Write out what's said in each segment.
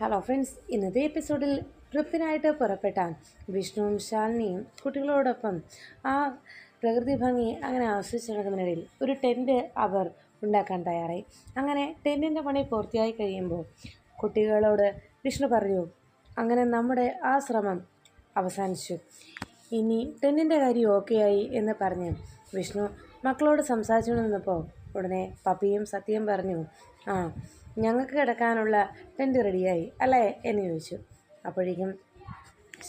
Hello friends ഇന്നത്തെ എപ്പിസോഡിൽ ട്രിപ്പിനായിട്ട് പുറപ്പെട്ട വിഷ്ണുവും ശാലിനിയും കുട്ടികളോടൊപ്പം ആ പ്രകൃതി ഭംഗി അങ്ങനെ ആസ്വദിച്ചു നടക്കുന്നതിനിടയിൽ ഒരു ടെന്റ് അവർ ഉണ്ടാക്കാൻ തയ്യാറായി. അങ്ങനെ ടെന്റിന്റെ പണി പൂർത്തിയായി കഴിയുമ്പോൾ കുട്ടികളോട് വിഷ്ണു പറഞ്ഞു അങ്ങനെ നമ്മുടെ ആ ശ്രമം അവസാനിച്ചു. ഇനി ടെന്റിന്റെ കാര്യം ആയി എന്ന് പറഞ്ഞ് വിഷ്ണു മക്കളോട് സംസാരിച്ചു നിന്നപ്പോൾ ഉടനെ പപ്പിയും സത്യം പറഞ്ഞു ആ ഞങ്ങൾക്ക് കിടക്കാനുള്ള ടെന്റ് റെഡിയായി അല്ലേ? എന്ന് ചോദിച്ചു. അപ്പോഴേക്കും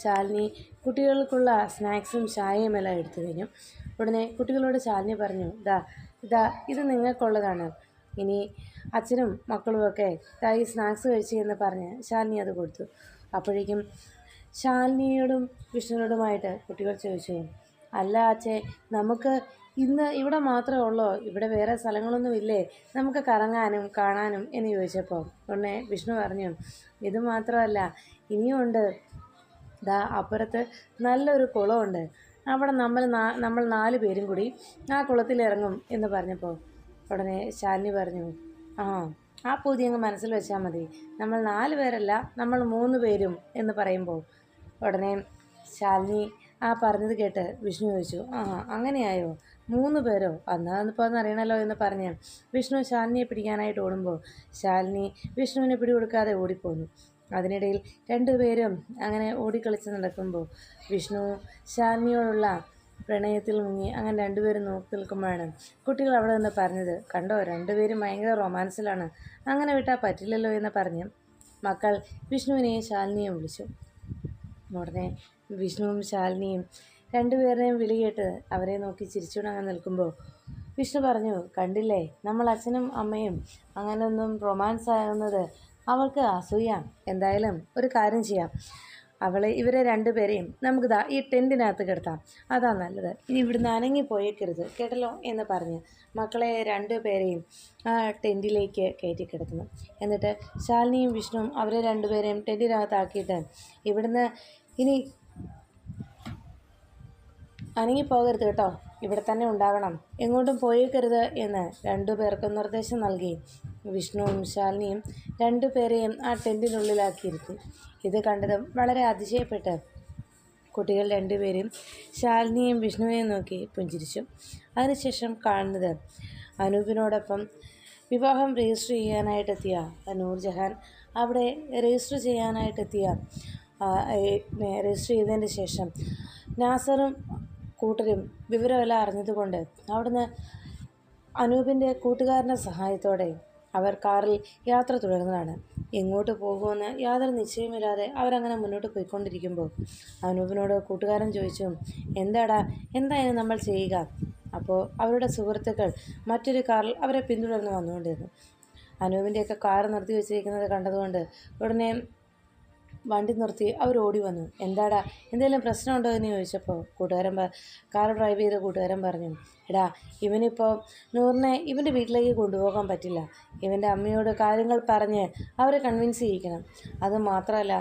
ശാലിനി കുട്ടികൾക്കുള്ള സ്നാക്സും ചായയും എല്ലാം എടുത്തു കഴിഞ്ഞു. ഉടനെ കുട്ടികളോട് ശാലിനി പറഞ്ഞു ദാ ഇതാ ഇത് നിങ്ങൾക്കുള്ളതാണ്. ഇനി അച്ഛനും മക്കളുമൊക്കെ ഇതാ ഈ സ്നാക്സ് കഴിച്ചു എന്ന് പറഞ്ഞ് ശാലിനി അത് കൊടുത്തു. അപ്പോഴേക്കും ശാലിനിയോടും വിഷ്ണുവിനോടുമായിട്ട് കുട്ടികൾ ചോദിച്ചു അല്ല അച്ഛേ നമുക്ക് ഇന്ന് ഇവിടെ മാത്രമേ ഉള്ളോ? ഇവിടെ വേറെ സ്ഥലങ്ങളൊന്നും ഇല്ലേ? നമുക്ക് കറങ്ങാനും കാണാനും എന്ന് ചോദിച്ചപ്പോൾ ഉടനെ വിഷ്ണു പറഞ്ഞു ഇത് മാത്രമല്ല ഇനിയുമുണ്ട് ദാ അപ്പുറത്ത് നല്ലൊരു കുളമുണ്ട്. അവിടെ നമ്മൾ നമ്മൾ നാല് പേരും കൂടി ആ കുളത്തിൽ ഇറങ്ങും എന്ന് പറഞ്ഞപ്പോൾ ഉടനെ ശാലിനി പറഞ്ഞു ആ ആ പൂതി അങ്ങ് മനസ്സിൽ വെച്ചാൽ മതി. നമ്മൾ നാല് പേരല്ല നമ്മൾ മൂന്ന് പേരും എന്ന് പറയുമ്പോൾ ഉടനെ ശാലിനി ആ പറഞ്ഞത് കേട്ട് വിഷ്ണു ചോദിച്ചു ആ അങ്ങനെയായോ? മൂന്ന് പേരോ? അന്നാന്നിപ്പോൾ അന്ന് എന്ന് പറഞ്ഞ് വിഷ്ണു ശാലിനിയെ പിടിക്കാനായിട്ട് ഓടുമ്പോൾ ശാലിനി വിഷ്ണുവിനെ പിടികൊടുക്കാതെ ഓടിപ്പോന്നു. അതിനിടയിൽ രണ്ടുപേരും അങ്ങനെ ഓടിക്കളിച്ച് നടക്കുമ്പോൾ വിഷ്ണു ശാലിനിയോടുള്ള പ്രണയത്തിൽ മുങ്ങി അങ്ങനെ രണ്ടുപേരും നോക്കി നിൽക്കുമ്പോഴാണ് കുട്ടികൾ അവിടെ നിന്ന് പറഞ്ഞത് കണ്ടോ രണ്ടുപേരും ഭയങ്കര റൊമാൻസിലാണ് അങ്ങനെ വിട്ടാൽ പറ്റില്ലല്ലോ എന്ന് പറഞ്ഞു മക്കൾ വിഷ്ണുവിനെയും ശാലിനിയെയും വിളിച്ചു. ഉടനെ വിഷ്ണുവും ശാലിനിയും രണ്ടുപേരുടെയും വിളി കേട്ട് അവരെ നോക്കി ചിരിച്ചുണങ്ങാൻ നിൽക്കുമ്പോൾ വിഷ്ണു പറഞ്ഞു കണ്ടില്ലേ? നമ്മൾ അച്ഛനും അമ്മയും അങ്ങനെയൊന്നും റൊമാൻസ് ആകുന്നത് അവൾക്ക് അസൂയ എന്തായാലും ഒരു കാര്യം ചെയ്യാം. അവളെ ഇവരെ രണ്ടുപേരെയും നമുക്ക് ദാ ഈ ടെന്റിനകത്ത് കിടത്താം. അതാ നല്ലത്. ഇനി ഇവിടുന്ന് അനങ്ങി പോയേക്കരുത് കേട്ടല്ലോ? എന്ന് പറഞ്ഞ് മക്കളെ രണ്ടുപേരെയും ആ ടെന്റിലേക്ക് കയറ്റി കിടത്തുന്നു. എന്നിട്ട് ശാലിനിയും വിഷ്ണുവും അവരെ രണ്ടുപേരെയും ടെന്റിനകത്താക്കിയിട്ട് ഇവിടുന്ന് ഇനി അനങ്ങി പോകരുത് കേട്ടോ. ഇവിടെ തന്നെ ഉണ്ടാകണം. എങ്ങോട്ടും പോയേക്കരുത് എന്ന് രണ്ടു പേർക്കും നിർദ്ദേശം നൽകി. വിഷ്ണുവും ശാലിനിയും രണ്ടു പേരെയും ആ ടെന്റിനുള്ളിലാക്കിയിരുത്തി ഇത് കണ്ടതും വളരെ അതിശയപ്പെട്ട് കുട്ടികൾ രണ്ടുപേരും ശാലിനിയും വിഷ്ണുവിനെയും നോക്കി പുഞ്ചിരിച്ചു. അതിനുശേഷം കാണുന്നത് അനൂപിനോടൊപ്പം വിവാഹം രജിസ്റ്റർ ചെയ്യാനായിട്ടെത്തിയ നൂർജഹാൻ അവിടെ രജിസ്റ്റർ ചെയ്യാനായിട്ടെത്തിയ രജിസ്റ്റർ ചെയ്തതിന് ശേഷം നാസറും കൂട്ടരും വിവരമെല്ലാം അറിഞ്ഞതുകൊണ്ട് അവിടുന്ന് അനൂപിന്റെ കൂട്ടുകാരന്റെ സഹായത്തോടെ അവർ കാറിൽ യാത്ര തുടർന്നതാണ്. എങ്ങോട്ട് പോകുമെന്ന് യാതൊരു നിശ്ചയമില്ലാതെ അവരങ്ങനെ മുന്നോട്ട് പോയിക്കൊണ്ടിരിക്കുമ്പോൾ അനൂപിനോട് കൂട്ടുകാരൻ ചോദിച്ചു എന്താടാ എന്തായാലും നമ്മൾ ചെയ്യുക? അപ്പോൾ അവരുടെ സുഹൃത്തുക്കൾ മറ്റൊരു കാറിൽ അവരെ പിന്തുടർന്ന് വന്നുകൊണ്ടിരുന്നു. അനൂപിന്റെയൊക്കെ കാർ നിർത്തി വെച്ചിരിക്കുന്നത് കണ്ടതുകൊണ്ട് ഉടനെ വണ്ടി നിർത്തി അവർ ഓടി വന്നു. എന്താടാ? എന്തെങ്കിലും പ്രശ്നമുണ്ടോ എന്ന് ചോദിച്ചപ്പോൾ കൂട്ടുകാരൻ കാർ ഡ്രൈവ് ചെയ്ത കൂട്ടുകാരൻ പറഞ്ഞു എടാ ഇവനിപ്പോൾ നൂറിനെ ഇവന്റെ വീട്ടിലേക്ക് കൊണ്ടുപോകാൻ പറ്റില്ല. ഇവന്റെ അമ്മയോട് കാര്യങ്ങൾ പറഞ്ഞ് അവരെ കൺവിൻസ് ചെയ്യിക്കണം. അത് മാത്രമല്ല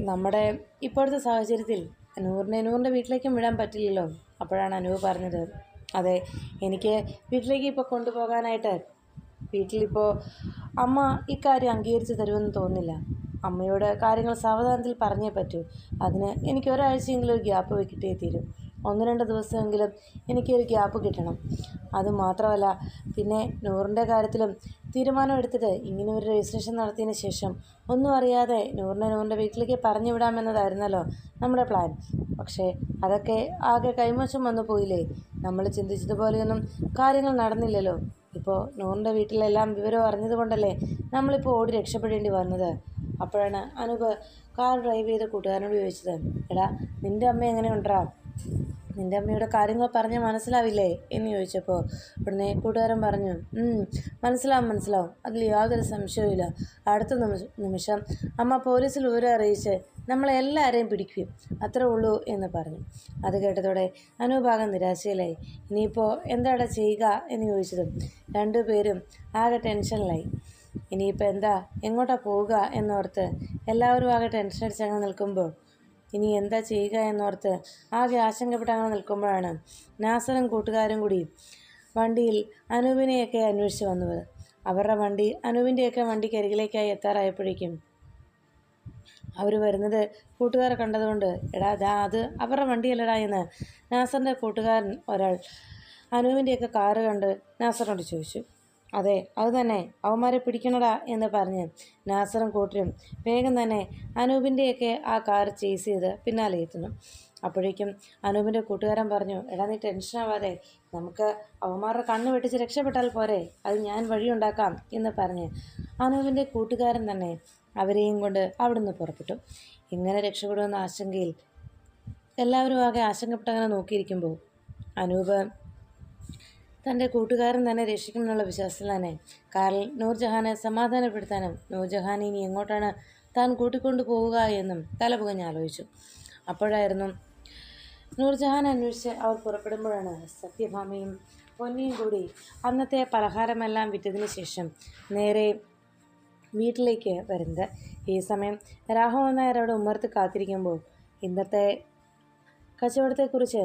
നമ്മുടെ ഇപ്പോഴത്തെ സാഹചര്യത്തിൽ നൂറിനെ നൂറിന്റെ വീട്ടിലേക്കും വിടാൻ പറ്റില്ലല്ലോ. അപ്പോഴാണ് അനൂപ് പറഞ്ഞത് അതെ എനിക്ക് വീട്ടിലേക്ക് ഇപ്പോൾ കൊണ്ടുപോകാനായിട്ട് വീട്ടിലിപ്പോൾ അമ്മ ഇക്കാര്യം അംഗീകരിച്ച് തരുമെന്ന് തോന്നുന്നില്ല. അമ്മയോട് കാര്യങ്ങൾ സാവധാനത്തിൽ പറഞ്ഞേ പറ്റൂ. അതിന് എനിക്ക് ഒരാഴ്ചയെങ്കിലും ഒരു ഗ്യാപ്പ് കിട്ടിയേ തീരും. ഒന്ന് രണ്ട് ദിവസമെങ്കിലും എനിക്കൊരു ഗ്യാപ്പ് കിട്ടണം. അത് മാത്രമല്ല പിന്നെ നൂറിന്റെ കാര്യത്തിലും തീരുമാനം എടുത്തിട്ട് ഇങ്ങനെ ഒരു രജിസ്ട്രേഷൻ നടത്തിയതിന് ശേഷം ഒന്നും അറിയാതെ നൂറിനെ നൂറിന്റെ വീട്ടിലേക്ക് പറഞ്ഞു വിടാമെന്നതായിരുന്നല്ലോ നമ്മുടെ പ്ലാൻ. പക്ഷേ അതൊക്കെ ആകെ കൈമോശം വന്നു പോയില്ലേ? നമ്മൾ ചിന്തിച്ചതുപോലെയൊന്നും കാര്യങ്ങൾ നടന്നില്ലല്ലോ. ഇപ്പോൾ നൂറിന്റെ വീട്ടിലെല്ലാം വിവരം അറിഞ്ഞതുകൊണ്ടല്ലേ നമ്മളിപ്പോൾ ഓടി രക്ഷപ്പെടേണ്ടി വന്നത്? അപ്പോഴാണ് അനൂപ് കാർ ഡ്രൈവ് ചെയ്ത കൂട്ടുകാരനോട് ചോദിച്ചത് എടാ നിന്റെ അമ്മ എങ്ങനെ ഉണ്ടാ നിന്റെ അമ്മയുടെ കാര്യങ്ങൾ പറഞ്ഞാൽ മനസ്സിലാവില്ലേ? എന്ന് ചോദിച്ചപ്പോൾ ഉടനെ കൂട്ടുകാരൻ പറഞ്ഞു മനസ്സിലാവും മനസ്സിലാവും. അതിൽ യാതൊരു സംശയവുമില്ല അടുത്ത നിമിഷം അമ്മ പോലീസിൽ വിവരം അറിയിച്ച് നമ്മളെ എല്ലാവരെയും പിടിക്കും. അത്രേ ഉള്ളൂ എന്ന് പറഞ്ഞു. അത് കേട്ടതോടെ അനുഭാഗം നിരാശയിലായി. ഇനിയിപ്പോൾ എന്താടാ ചെയ്യുക? എന്ന് ചോദിച്ചതും രണ്ടുപേരും ആകെ ടെൻഷനിലായി. ഇനിയിപ്പോൾ എന്താ? എങ്ങോട്ടാണ് പോവുക എന്നോർത്ത് എല്ലാവരും ആകെ ടെൻഷൻ അടിച്ചങ്ങ് നിൽക്കുമ്പോൾ ഇനി എന്താ ചെയ്യുക എന്നോർത്ത് ആകെ ആശങ്കപ്പെട്ട് അങ്ങനെ നിൽക്കുമ്പോഴാണ് നാസറും കൂട്ടുകാരും കൂടി വണ്ടിയിൽ അനൂപിനെയൊക്കെ അന്വേഷിച്ച് വന്നത്. അവരുടെ വണ്ടി അനൂപിന്റെയൊക്കെ വണ്ടിക്ക് അരികിലേക്കായി എത്താറായപ്പോഴേക്കും അവർ വരുന്നത് കൂട്ടുകാരെ കണ്ടതുകൊണ്ട് എടാ ദാ അത് അവരുടെ വണ്ടിയല്ലടാ എന്ന് നാസറിന്റെ കൂട്ടുകാരൻ ഒരാൾ അനൂപിന്റെയൊക്കെ കാറ് കണ്ട് നാസറിനോട് ചോദിച്ചു. അതെ അത് തന്നെ. അവന്മാരെ പിടിക്കണടാ എന്ന് പറഞ്ഞ് നാസറും കൂട്ടരും വേഗം തന്നെ അനൂപിന്റെയൊക്കെ ആ കാർ ചേസ് ചെയ്ത് പിന്നാലെ എത്തുന്നു. അപ്പോഴേക്കും അനൂപിന്റെ കൂട്ടുകാരൻ പറഞ്ഞു എടാ നീ ടെൻഷനാവാതെ നമുക്ക് അവന്മാരുടെ കണ്ണ് വെട്ടിച്ച് രക്ഷപ്പെട്ടാൽ പോരെ. അത് ഞാൻ വഴിയുണ്ടാക്കാം എന്ന് പറഞ്ഞ് അനൂപിന്റെ കൂട്ടുകാരൻ തന്നെ അവരെയും കൊണ്ട് അവിടുന്ന് പുറപ്പെട്ടു. എങ്ങനെ രക്ഷപ്പെടുമെന്ന ആശങ്കയിൽ എല്ലാവരും ആകെ ആശങ്കപ്പെട്ടങ്ങനെ നോക്കിയിരിക്കുമ്പോൾ അനൂപ് തന്റെ കൂട്ടുകാരൻ തന്നെ രക്ഷിക്കുമെന്നുള്ള വിശ്വാസത്തിൽ തന്നെ കാറിൽ നൂർജഹാനെ സമാധാനപ്പെടുത്താനും നൂർജഹാൻ ഇനി എങ്ങോട്ടാണ് താൻ കൂട്ടിക്കൊണ്ടു പോവുക എന്നും തലപുകഞ്ഞ് ആലോചിച്ചു അപ്പോഴായിരുന്നു നൂർജഹാൻ അന്വേഷിച്ച് അവർ പുറപ്പെടുമ്പോഴാണ് സത്യഭാമയും പൊന്നിയും കൂടി അന്നത്തെ പലഹാരമെല്ലാം വിറ്റതിന് ശേഷം നേരെ വീട്ടിലേക്ക് വരുന്നത്. ഈ സമയം രാഘവൻ നായർ അവിടെ ഉമ്മർത്ത് കാത്തിരിക്കുമ്പോൾ ഇന്നത്തെ കച്ചവടത്തെക്കുറിച്ച്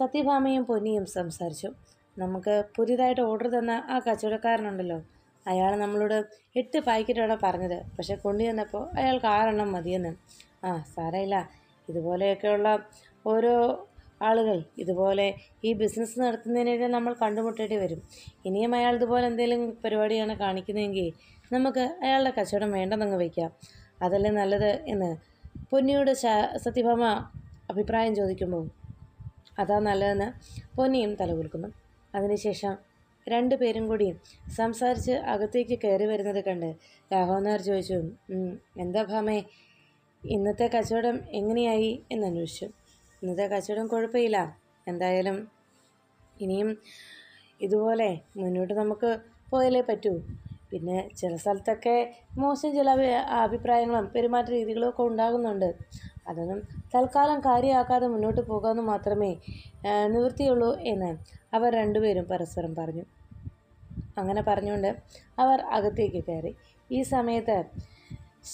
സത്യഭാമയും പൊന്നിയും സംസാരിച്ചു. നമുക്ക് പുതിയതായിട്ട് ഓർഡർ തന്ന ആ കച്ചവടക്കാരനുണ്ടല്ലോ. അയാൾ നമ്മളോട് എട്ട് പാക്കറ്റാണ് പറഞ്ഞത്. പക്ഷെ കൊണ്ടുചെന്നപ്പോൾ അയാൾക്ക് ആറെണ്ണം മതിയെന്ന്. ആ സാരമില്ല. ഇതുപോലെയൊക്കെയുള്ള ഓരോ ആളുകൾ ഇതുപോലെ ഈ ബിസിനസ് നടത്തുന്നതിനെതിരെ നമ്മൾ കണ്ടുമുട്ടേണ്ടി വരും. ഇനിയും അയാൾ ഇതുപോലെ എന്തെങ്കിലും പരിപാടിയാണ് കാണിക്കുന്നതെങ്കിൽ നമുക്ക് അയാളുടെ കച്ചവടം വേണ്ടെന്നങ്ങ് വയ്ക്കാം അതല്ലേ നല്ലത് എന്ന് പൊന്നിയോട് സത്യഭാമ അഭിപ്രായം ചോദിക്കുമ്പോൾ അതാ നല്ലതെന്ന് പൊന്നിയും തലകുലുക്കുന്നു. അതിനുശേഷം രണ്ടു പേരും കൂടി സംസാരിച്ച് അകത്തേക്ക് കയറി വരുന്നത് കണ്ട് രാഘവൻ നായർ ചോദിച്ചു എന്താ ഭാമേ? ഇന്നത്തെ കച്ചവടം എങ്ങനെയായി? എന്ന് അന്വേഷിച്ചു. ഇന്നത്തെ കച്ചവടം കുഴപ്പമില്ല. എന്തായാലും ഇനിയും ഇതുപോലെ മുന്നോട്ട് നമുക്ക് പോയാലേ പറ്റൂ. പിന്നെ ചില സ്ഥലത്തൊക്കെ മോശം ചില അഭിപ്രായങ്ങളും പെരുമാറ്റ രീതികളും ഒക്കെ ഉണ്ടാകുന്നുണ്ട്. അതൊന്നും തൽക്കാലം കാര്യമാക്കാതെ മുന്നോട്ട് പോകാമെന്ന് മാത്രമേ നിവൃത്തിയുള്ളൂ എന്ന് അവർ രണ്ടുപേരും പരസ്പരം പറഞ്ഞു. അങ്ങനെ പറഞ്ഞുകൊണ്ട് അവർ അകത്തേക്ക് കയറി. ഈ സമയത്ത്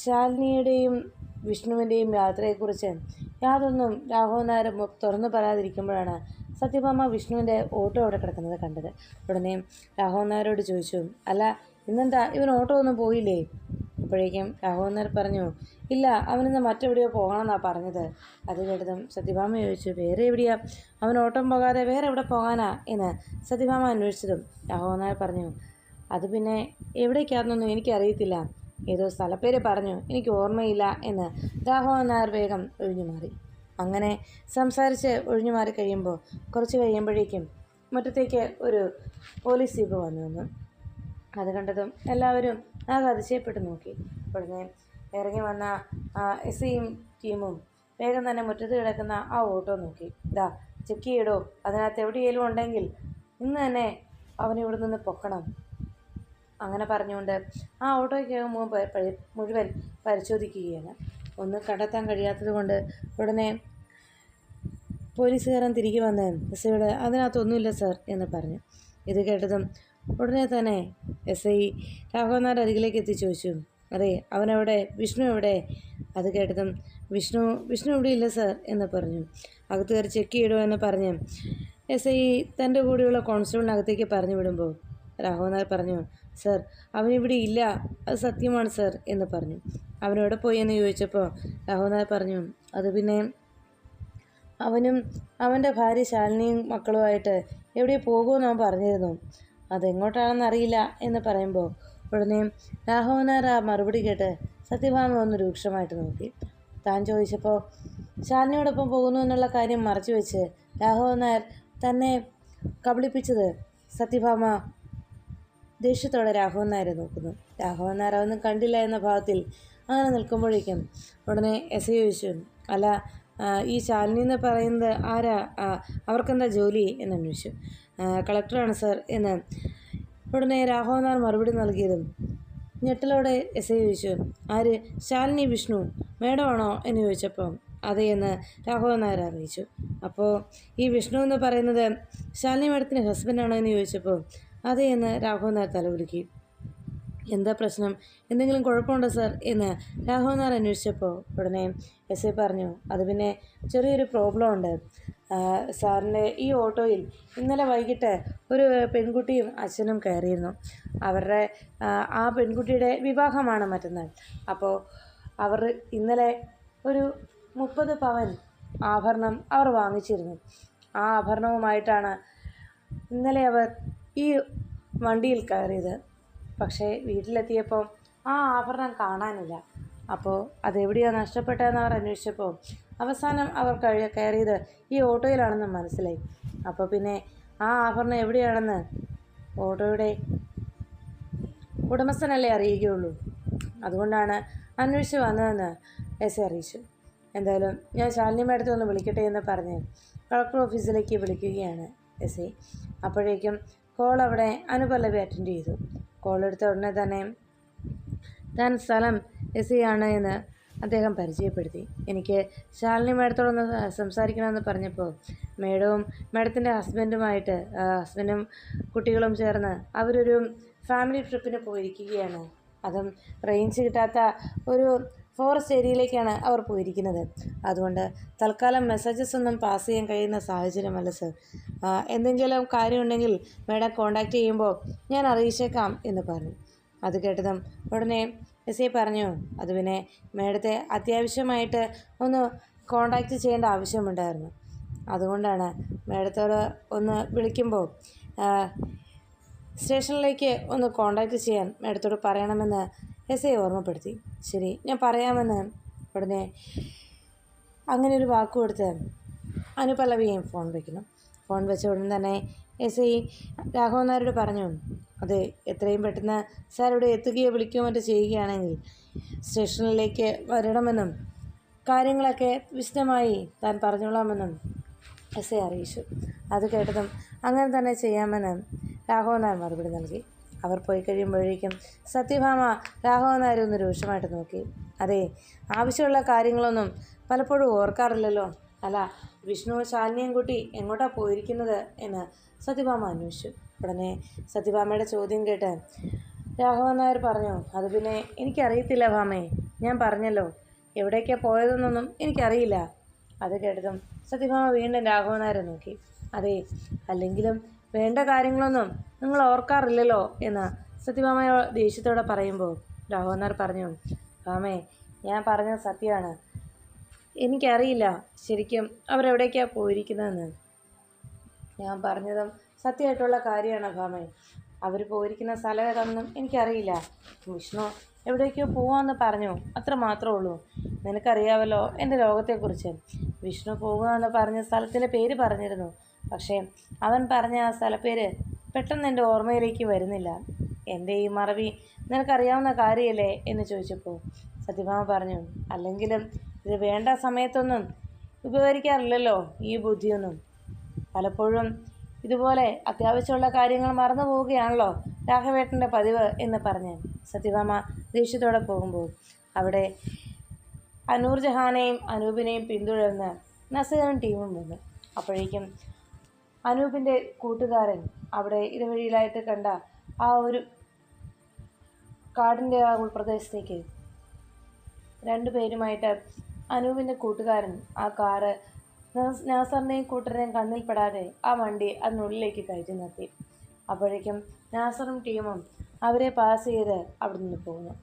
ശാലിനിയുടെയും വിഷ്ണുവിന്റെയും യാത്രയെക്കുറിച്ച് യാതൊന്നും രാഘവൻ നായർ തുറന്നു പറയാതിരിക്കുമ്പോഴാണ് സത്യഭാമ വിഷ്ണുവിന്റെ ഓട്ടോ അവിടെ കിടക്കുന്നത് കണ്ടത്. ഉടനെ രാഘവൻ നായരോട് ചോദിച്ചു അല്ല ഇന്നെന്താ? ഇവൻ ഓട്ടോ ഒന്നും പോയില്ലേ? അപ്പോഴേക്കും രാഘവൻ നായർ പറഞ്ഞു ഇല്ല അവനിന്ന് മറ്റെവിടെയോ പോകണമെന്നാണ് പറഞ്ഞത്. അത് കേട്ടതും സത്യഭാമ ചോദിച്ചു വേറെ എവിടെയാ? അവൻ ഓട്ടം പോകാതെ വേറെ എവിടെ പോകാനാ? എന്ന് സത്യഭാമ അന്വേഷിച്ചതും രാഘവൻ നായർ പറഞ്ഞു അത് പിന്നെ എവിടേക്കാണെന്നൊന്നും എനിക്കറിയത്തില്ല. ഏതോ സ്ഥലപ്പേര് പറഞ്ഞു എനിക്ക് ഓർമ്മയില്ല എന്ന് രാഘവൻ വേഗം ഒഴിഞ്ഞു മാറി അങ്ങനെ സംസാരിച്ച് ഒഴിഞ്ഞു മാറി കഴിയുമ്പോൾ കുറച്ച് കഴിയുമ്പോഴേക്കും മുറ്റത്തേക്ക് ഒരു പോലീസ് ജീപ്പ് വന്നു വന്നു അത് കണ്ടതും എല്ലാവരും ആകെ അതിശയപ്പെട്ട് നോക്കി. ഉടനെ ഇറങ്ങി വന്ന എസ് ഐയും ടീമും വേഗം തന്നെ മുറ്റത്ത് കിടക്കുന്ന ആ ഓട്ടോ നോക്കി. ഇതാ ചെക്ക് ചെയ്യടോ. അതിനകത്ത് എവിടെയെങ്കിലും ഉണ്ടെങ്കിൽ ഇന്ന് തന്നെ അവനെ ഇവിടെ നിന്ന് പൊക്കണം. അങ്ങനെ പറഞ്ഞുകൊണ്ട് ആ ഓട്ടോയ്ക്കകം മുഴുവൻ പരിശോധിക്കുകയാണ്. ഒന്നും കണ്ടെത്താൻ കഴിയാത്തത് കൊണ്ട് ഉടനെ പോലീസുകാരൻ തിരികെ വന്ന് എസ് അതിനകത്തൊന്നുമില്ല സാർ എന്ന് പറഞ്ഞു. ഇത് കേട്ടതും ഉടനെ തന്നെ എസ് ഐ രാഘവനാഥ് അരികിലേക്ക് എത്തി ചോദിച്ചു. അതെ അവനവിടെ വിഷ്ണു എവിടെ? അത് കേട്ടതും വിഷ്ണു വിഷ്ണു ഇവിടെ ഇല്ല സർ എന്ന് പറഞ്ഞു. അകത്ത് കയറി ചെക്ക് ചെയ്യടോ എന്ന് പറഞ്ഞ് എസ് ഐ തന്റെ കൂടെയുള്ള കോൺസ്റ്റബിളിനകത്തേക്ക് പറഞ്ഞു വിടുമ്പോൾ രാഘവനാഥ് പറഞ്ഞു സർ അവനിവിടെ ഇല്ല. അത് സത്യമാണ് സർ എന്ന് പറഞ്ഞു. അവനെവിടെ പോയി എന്ന് ചോദിച്ചപ്പോൾ രാഘവനാഥ് പറഞ്ഞു അത് പിന്നെ അവനും അവന്റെ ഭാര്യ ശാലിനിയും മക്കളുമായിട്ട് എവിടെ പോകുമെന്ന് അവൻ പറഞ്ഞിരുന്നു. അതെങ്ങോട്ടാണെന്ന് അറിയില്ല എന്ന് പറയുമ്പോൾ ഉടനെ രാഘവനാർ ആ മറുപടി കേട്ട് സത്യഭാമ ഒന്ന് രൂക്ഷമായിട്ട് നോക്കി. താൻ ചോദിച്ചപ്പോൾ ശാലിനിയോടൊപ്പം പോകുന്നു എന്നുള്ള കാര്യം മറച്ചു വെച്ച് രാഘവൻ തന്നെ കബളിപ്പിച്ചത് സത്യഭാമ ദേഷ്യത്തോടെ രാഘവൻ നോക്കുന്നു. രാഘവൻ അതൊന്നും കണ്ടില്ല എന്ന ഭാവത്തിൽ അങ്ങനെ നിൽക്കുമ്പോഴേക്കും ഉടനെ എസ് ഐ ചോദിച്ചു അല്ല ഈ ശാലിനി എന്ന് പറയുന്നത് ആരാ? അവർക്കെന്താ ജോലി? എന്ന് അന്വേഷിച്ചു. "ആ, കളക്ടറാണ് സർ എന്ന്. ഉടനെ രാഘവൻ നായർ മറുപടി നൽകിയതും. ഞെട്ടലോടെ എസ് ഐ ചോദിച്ചു ആര്? ശാലിനി വിഷ്ണു മേഡമാണോ? എന്ന് ചോദിച്ചപ്പോൾ അതെ എന്ന് രാഘവൻ നായർ അറിയിച്ചു. അപ്പോൾ ഈ വിഷ്ണു എന്ന് പറയുന്നത് ശാലിനി മേഡത്തിന് ഹസ്ബൻഡാണോ എന്ന് ചോദിച്ചപ്പോൾ അതെ എന്ന് രാഘവൻ നായർ തലകുലുക്കി എന്താ പ്രശ്നം? എന്തെങ്കിലും കുഴപ്പമുണ്ടോ സർ? എന്ന് രാഘവൻ നായർ അന്വേഷിച്ചപ്പോൾ ഉടനെ എസ് ഐ പറഞ്ഞു അത് പിന്നെ ചെറിയൊരു പ്രോബ്ലം ഉണ്ട്. സാറിന്റെ ഈ ഓട്ടോയിൽ ഇന്നലെ വൈകിട്ട് ഒരു പെൺകുട്ടിയും അച്ഛനും കയറിയിരുന്നു. അവരുടെ ആ, പെൺകുട്ടിയുടെ വിവാഹമാണ് മറ്റന്നാൾ. അപ്പോൾ അവർ ഇന്നലെ ഒരു മുപ്പത് പവൻ ആഭരണം അവർ വാങ്ങിച്ചിരുന്നു. ആ ആഭരണവുമായിട്ടാണ് ഇന്നലെ അവർ ഈ വണ്ടിയിൽ കയറിയത്. പക്ഷേ വീട്ടിലെത്തിയപ്പോൾ ആ ആഭരണം കാണാനില്ല. അപ്പോൾ അതെവിടെയോ നഷ്ടപ്പെട്ടതെന്ന് അവർ അന്വേഷിച്ചപ്പോൾ അവസാനം അവർ കഴി കയറിയത് ഈ ഓട്ടോയിലാണെന്ന് മനസ്സിലായി. അപ്പോൾ പിന്നെ ആ ആഭരണം എവിടെയാണെന്ന് ഓട്ടോയുടെ ഉടമസ്ഥനല്ലേ അറിയുകയുള്ളൂ. അതുകൊണ്ടാണ് അന്വേഷിച്ച് വന്നതെന്ന് എസ്. അറിയിച്ചു. എന്തായാലും ഞാൻ ശാലിനി മേഡത്തെ ഒന്ന് വിളിക്കട്ടെ എന്ന് പറഞ്ഞ് കളക്ടർ ഓഫീസിലേക്ക് വിളിക്കുകയാണ് എസ്. ഐ അപ്പോഴേക്കും കോൾ അവിടെ അനുപല്ലവി അറ്റൻഡ് ചെയ്തു. കോൾ എടുത്ത ഉടനെ തന്നെ താൻ സ്ഥലം എസ്. ഐ ആണ് എന്ന് അദ്ദേഹം പരിചയപ്പെടുത്തി. എനിക്ക് ശാലിനി മേഡത്തോടൊന്ന് സംസാരിക്കണമെന്ന് പറഞ്ഞപ്പോൾ മേഡവും മേഡത്തിന്റെ ഹസ്ബൻഡുമായിട്ട് ഹസ്ബൻഡും കുട്ടികളും ചേർന്ന് അവരൊരു ഫാമിലി ട്രിപ്പിന് പോയിരിക്കുകയാണ്. അതും റേഞ്ച് കിട്ടാത്ത ഒരു ഫോറസ്റ്റ് ഏരിയയിലേക്കാണ് അവർ പോയിരിക്കുന്നത്. അതുകൊണ്ട് തൽക്കാലം മെസ്സേജസ് ഒന്നും പാസ് ചെയ്യാൻ കഴിയുന്ന സാഹചര്യമല്ല സർ എന്തെങ്കിലും കാര്യമുണ്ടെങ്കിൽ മേഡം കോൺടാക്റ്റ് ചെയ്യുമ്പോൾ ഞാൻ അറിയിച്ചേക്കാം എന്ന് പറഞ്ഞു. അത് കേട്ടതും ഉടനെ എസ് ഐ പറഞ്ഞു. അത് പിന്നെ മേഡത്തെ അത്യാവശ്യമായിട്ട് ഒന്ന് കോണ്ടാക്റ്റ് ചെയ്യേണ്ട ആവശ്യമുണ്ടായിരുന്നു. അതുകൊണ്ടാണ് മേഡത്തോട് ഒന്ന് വിളിക്കുമ്പോൾ സ്റ്റേഷനിലേക്ക് ഒന്ന് കോണ്ടാക്റ്റ് ചെയ്യാൻ മേഡത്തോട് പറയണമെന്ന് എസ് ഐ ഓർമ്മപ്പെടുത്തി. ശരി ഞാൻ പറയാമെന്ന് ഉടനെ അങ്ങനെ ഒരു വാക്ക് കൊടുത്ത് ഫോൺ വയ്ക്കുന്നു ഫോൺ വെച്ച ഉടൻ തന്നെ എസ് ഐ രാഘവൻ നായരോട് പറഞ്ഞു അതെ എത്രയും പെട്ടെന്ന് സാർ ഇവിടെ എത്തുകയോ വിളിക്കുകയോ മറ്റോ ചെയ്യുകയാണെങ്കിൽ സ്റ്റേഷനിലേക്ക് വരണമെന്നും കാര്യങ്ങളൊക്കെ വിശദമായി താൻ പറഞ്ഞോളാമെന്നും എസ് ഐ അറിയിച്ചു. അത് കേട്ടതും അങ്ങനെ തന്നെ ചെയ്യാമെന്ന് രാഘവൻ നായർ മറുപടി നൽകി. അവർ പോയി കഴിയുമ്പോഴേക്കും സത്യഭാമ രാഘവൻ നായർ ഒന്ന് രൂക്ഷമായിട്ട് നോക്കി. അതെ ആവശ്യമുള്ള കാര്യങ്ങളൊന്നും പലപ്പോഴും ഓർക്കാറില്ലല്ലോ. അല്ല വിഷ്ണു ശാലിനിയും കുട്ടി എങ്ങോട്ടാ പോയിരിക്കുന്നത് എന്ന് സത്യഭാമ അന്വേഷിച്ചു. ഉടനെ സത്യഭാമയുടെ ചോദ്യം കേട്ട് രാഘവൻ നായർ പറഞ്ഞു അത് പിന്നെ എനിക്കറിയത്തില്ല ഭാമേ. ഞാൻ പറഞ്ഞല്ലോ എവിടേക്കാണ് പോയതെന്നൊന്നും എനിക്കറിയില്ല. അത് കേട്ടതും സത്യഭാമ വീണ്ടും രാഘവൻ നായരെ നോക്കി. അതെ അല്ലെങ്കിലും വേണ്ട കാര്യങ്ങളൊന്നും നിങ്ങൾ ഓർക്കാറില്ലല്ലോ എന്ന് സത്യഭാമ ദേഷ്യത്തോടെ പറയുമ്പോൾ രാഘവൻ നായർ പറഞ്ഞു ഭാമേ ഞാൻ പറഞ്ഞത് സത്യമാണ്. എനിക്കറിയില്ല. ശരിക്കും അവരെവിടേക്കാണ് പോയിരിക്കുന്നതെന്ന്. ഞാൻ പറഞ്ഞതും സത്യമായിട്ടുള്ള കാര്യമാണ് ഭാമേ അവർ പോയിരിക്കുന്ന സ്ഥലം ഏതാണെന്നും എനിക്കറിയില്ല. വിഷ്ണു എവിടേക്കോ പോവാമെന്ന് പറഞ്ഞു. അത്ര മാത്രമേ ഉള്ളൂ. നിനക്കറിയാമല്ലോ എന്റെ ലോകത്തെക്കുറിച്ച്. വിഷ്ണു പോകുകയെന്ന് പറഞ്ഞ സ്ഥലത്തിന്റെ പേര് പറഞ്ഞിരുന്നു. പക്ഷേ അവൻ പറഞ്ഞ ആ സ്ഥലപ്പേര് പെട്ടെന്ന് എന്റെ ഓർമ്മയിലേക്ക് വരുന്നില്ല. എന്റെ ഈ മറവി നിനക്കറിയാവുന്ന കാര്യമല്ലേ എന്ന് ചോദിച്ചപ്പോൾ സത്യഭാമ പറഞ്ഞു അല്ലെങ്കിലും ഇത് വേണ്ട സമയത്തൊന്നും ഉപകരിക്കാറില്ലല്ലോ ഈ ബുദ്ധിയൊന്നും. പലപ്പോഴും ഇതുപോലെ അത്യാവശ്യമുള്ള കാര്യങ്ങൾ മറന്നു പോവുകയാണല്ലോ രാഘവേട്ടന്റെ പതിവ് എന്ന് പറഞ്ഞ് സത്യഭാമ ദേഷ്യത്തോടെ പോകുമ്പോൾ. അവിടെ അനൂർ ജഹാനെയും അനൂപിനെയും പിന്തുടർന്ന് നസീറും ടീമും വന്നു. അപ്പോഴേക്കും അനൂപിന്റെ കൂട്ടുകാരൻ അവിടെ ഇടവഴിയിലായിട്ട് കണ്ട ആ ഒരു കാടിന്റെ ആ ഉൾപ്രദേശത്തേക്ക് രണ്ടുപേരുമായിട്ട് അനൂപിന്റെ കൂട്ടുകാരൻ ആ കാറ് നാസ്- നാസറിനെയും കൂട്ടരെയും കണ്ണിൽപ്പെടാതെ ആ വണ്ടി അതിനുള്ളിലേക്ക് കയറ്റി നിർത്തി. അപ്പോഴേക്കും നാസറും ടീമും അവരെ പാസ് ചെയ്ത് അവിടെ നിന്ന് പോകുന്നു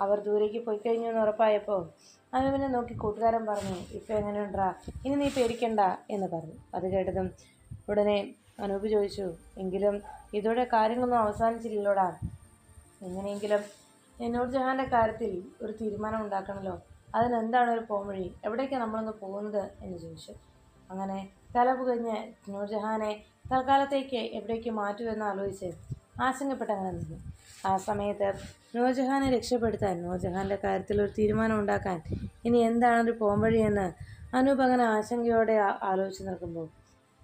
അവർ ദൂരേക്ക് പോയി കഴിഞ്ഞു എന്ന് ഉറപ്പായപ്പോൾ അനുവിനെ നോക്കി കൂട്ടുകാരൻ പറഞ്ഞു ഇപ്പം എങ്ങനെയുണ്ടാ? ഇനി നീ പേടിക്കണ്ട എന്ന് പറഞ്ഞു. അത് കേട്ടതും ഉടനെ അനൂപ് ചോദിച്ചു എങ്കിലും ഇതോടെ കാര്യങ്ങളൊന്നും അവസാനിച്ചില്ലല്ലോടാ? എങ്ങനെയെങ്കിലും എന്നോട് ജഹാന്റെ കാര്യത്തിൽ ഒരു തീരുമാനം ഉണ്ടാക്കണമല്ലോ അതിനെന്താണ് ഒരു പോംവഴി? എവിടേക്കാണ് നമ്മളൊന്ന് പോകുന്നത്? എന്ന് ചോദിച്ചു. അങ്ങനെ തല പുകഞ്ഞ് നൂർജഹാനെ തൽക്കാലത്തേക്ക് എവിടേക്ക് മാറ്റുമെന്ന് ആലോചിച്ച് ആശങ്കപ്പെട്ട് അങ്ങനെ നിന്നു. ആ സമയത്ത് നൂർജഹാനെ രക്ഷപ്പെടുത്താൻ നൂർജഹാന്റെ കാര്യത്തിൽ ഒരു തീരുമാനം ഉണ്ടാക്കാൻ ഇനി എന്താണ് ഒരു പോംവഴി എന്ന് അനൂപ് അങ്ങനെ ആശങ്കയോടെ ആലോചിച്ച് നിൽക്കുമ്പോൾ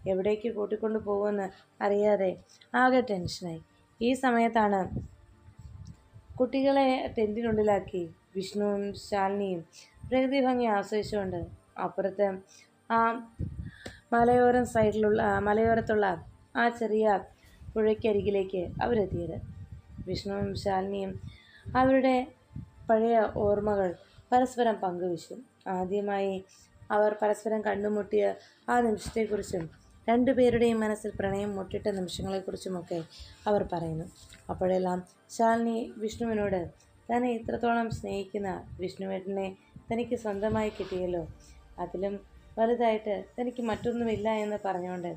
എവിടേക്ക് കൂട്ടിക്കൊണ്ടു പോകുമെന്ന് അറിയാതെ ആകെ ടെൻഷനായി. ഈ സമയത്താണ് കുട്ടികളെ ടെന്റിനുള്ളിലാക്കി വിഷ്ണുവും ശാലിനിയും പ്രകൃതി ഭംഗി ആസ്വദിച്ചുകൊണ്ട് അപ്പുറത്ത് ആ മലയോരം സൈഡിലുള്ള മലയോരത്തുള്ള ആ ചെറിയ പുഴയ്ക്കരികിലേക്ക് അവരെത്തിയത്. വിഷ്ണുവും ശാലിനിയും അവരുടെ പഴയ ഓർമ്മകൾ പരസ്പരം പങ്കുവച്ചു. ആദ്യമായി അവർ പരസ്പരം കണ്ടുമുട്ടിയ ആ നിമിഷത്തെക്കുറിച്ചും രണ്ടുപേരുടെയും മനസ്സിൽ പ്രണയം മുട്ടിട്ട നിമിഷങ്ങളെക്കുറിച്ചുമൊക്കെ അവർ പറയുന്നു. അപ്പോഴെല്ലാം ശാലിനി വിഷ്ണുവിനോട് തന്നെ ഇത്രത്തോളം സ്നേഹിക്കുന്ന വിഷ്ണുവേട്ടനെ തനിക്ക് സ്വന്തമായി കിട്ടിയല്ലോ. അതിലും വലുതായിട്ട് തനിക്ക് മറ്റൊന്നുമില്ല എന്ന് പറഞ്ഞുകൊണ്ട്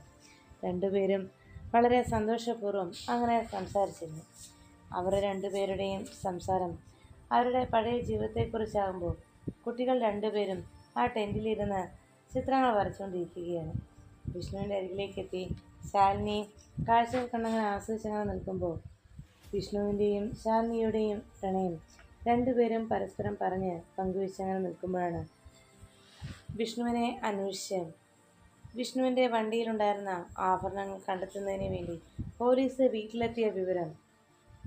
രണ്ടുപേരും വളരെ സന്തോഷപൂർവം അങ്ങനെ സംസാരിച്ചിരുന്നു. അവർ രണ്ടുപേരുടെയും സംസാരം അവരുടെ പഴയ ജീവിതത്തെക്കുറിച്ചാകുമ്പോൾ കുട്ടികൾ രണ്ടുപേരും ആ ടെന്റിലിരുന്ന് ചിത്രങ്ങൾ വരച്ചുകൊണ്ടിരിക്കുകയാണ്. വിഷ്ണുവിന്റെ അരികിലേക്ക് എത്തി ശാലിനി കാഴ്ചകൾ കണ്ടങ്ങനെ ആസ്വദിച്ചങ്ങനെ നിൽക്കുമ്പോൾ വിഷ്ണുവിന്റെയും ശാലിനിയുടെയും പ്രണയം രണ്ടുപേരും പരസ്പരം പറഞ്ഞ് പങ്കുവെച്ചങ്ങനെ നിൽക്കുമ്പോഴാണ് വിഷ്ണുവിനെ അന്വേഷിച്ച് വിഷ്ണുവിന്റെ വണ്ടിയിലുണ്ടായിരുന്ന ആഭരണങ്ങൾ കണ്ടെത്തുന്നതിന് വേണ്ടി പോലീസ് വീട്ടിലെത്തിയ വിവരം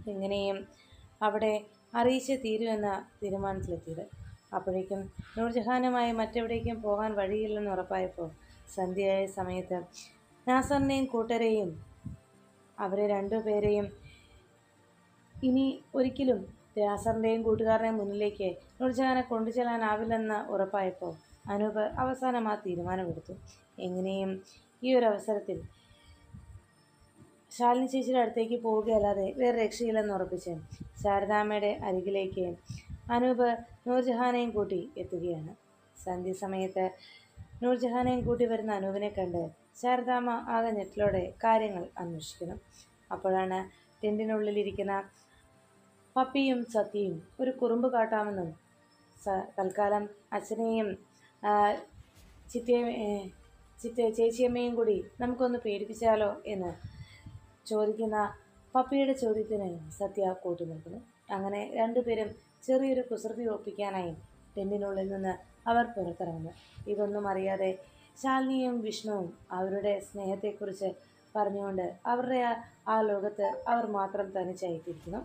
എങ്ങനെയും അവിടെ അറിയിച്ച് തീരുമെന്ന തീരുമാനത്തിലെത്തിയത്. അപ്പോഴേക്കും നൂർജഹാനുമായി മറ്റെവിടേക്കും പോകാൻ വഴിയില്ലെന്ന് ഉറപ്പായപ്പോൾ സന്ധ്യയായ സമയത്ത് നാസറിനെയും കൂട്ടരെയും അവരെ രണ്ടുപേരെയും ഇനി ഒരിക്കലും നാസറിന്റെയും കൂട്ടുകാരുടെയും മുന്നിലേക്ക് നൂർജഹാനെ കൊണ്ടുചെല്ലാനാവില്ലെന്ന് ഉറപ്പായപ്പോൾ അനൂപ് അവസാനം ആ തീരുമാനമെടുത്തു. എങ്ങനെയും ഈ ഒരു അവസരത്തിൽ ശാലിനി ചേച്ചിയുടെ അടുത്തേക്ക് പോവുകയല്ലാതെ വേറെ രക്ഷയില്ലെന്ന് ഉറപ്പിച്ച് ശാരദാമ്മയുടെ അരികിലേക്ക് അനൂപ് നൂർജഹാനെയും കൂട്ടി എത്തുകയാണ്. സന്ധ്യ സമയത്ത് നൂർജഹാനെയും കൂട്ടി വരുന്ന അനൂപിനെ കണ്ട് ശാരദാമ്മ ആകെ ഞെട്ടിലോടെ കാര്യങ്ങൾ അന്വേഷിക്കുന്നു. അപ്പോഴാണ് ടെന്റിനുള്ളിലിരിക്കുന്ന പപ്പിയും സത്യയും ഒരു കുറുമ്പ് കാട്ടാമെന്നും സ തൽക്കാലം അച്ഛനെയും ചിറ്റേ ചിറ്റ ചേച്ചിയമ്മയും കൂടി നമുക്കൊന്ന് പേടിപ്പിച്ചാലോ എന്ന് ചോദിക്കുന്ന പപ്പിയുടെ ചോദ്യത്തിന് സത്യ കൂട്ടു നിൽക്കുന്നു. അങ്ങനെ രണ്ടുപേരും ചെറിയൊരു കുസൃതി ഒപ്പിക്കാനായി ടെന്റിനുള്ളിൽ നിന്ന് അവർ പുറത്തിറങ്ങുന്നു. ഇതൊന്നും അറിയാതെ ശാലിനിയും വിഷ്ണുവും അവരുടെ സ്നേഹത്തെക്കുറിച്ച് പറഞ്ഞുകൊണ്ട് അവരുടെ ആ ലോകത്ത് അവർ മാത്രം തനിച്ചായിട്ടിരിക്കുന്നു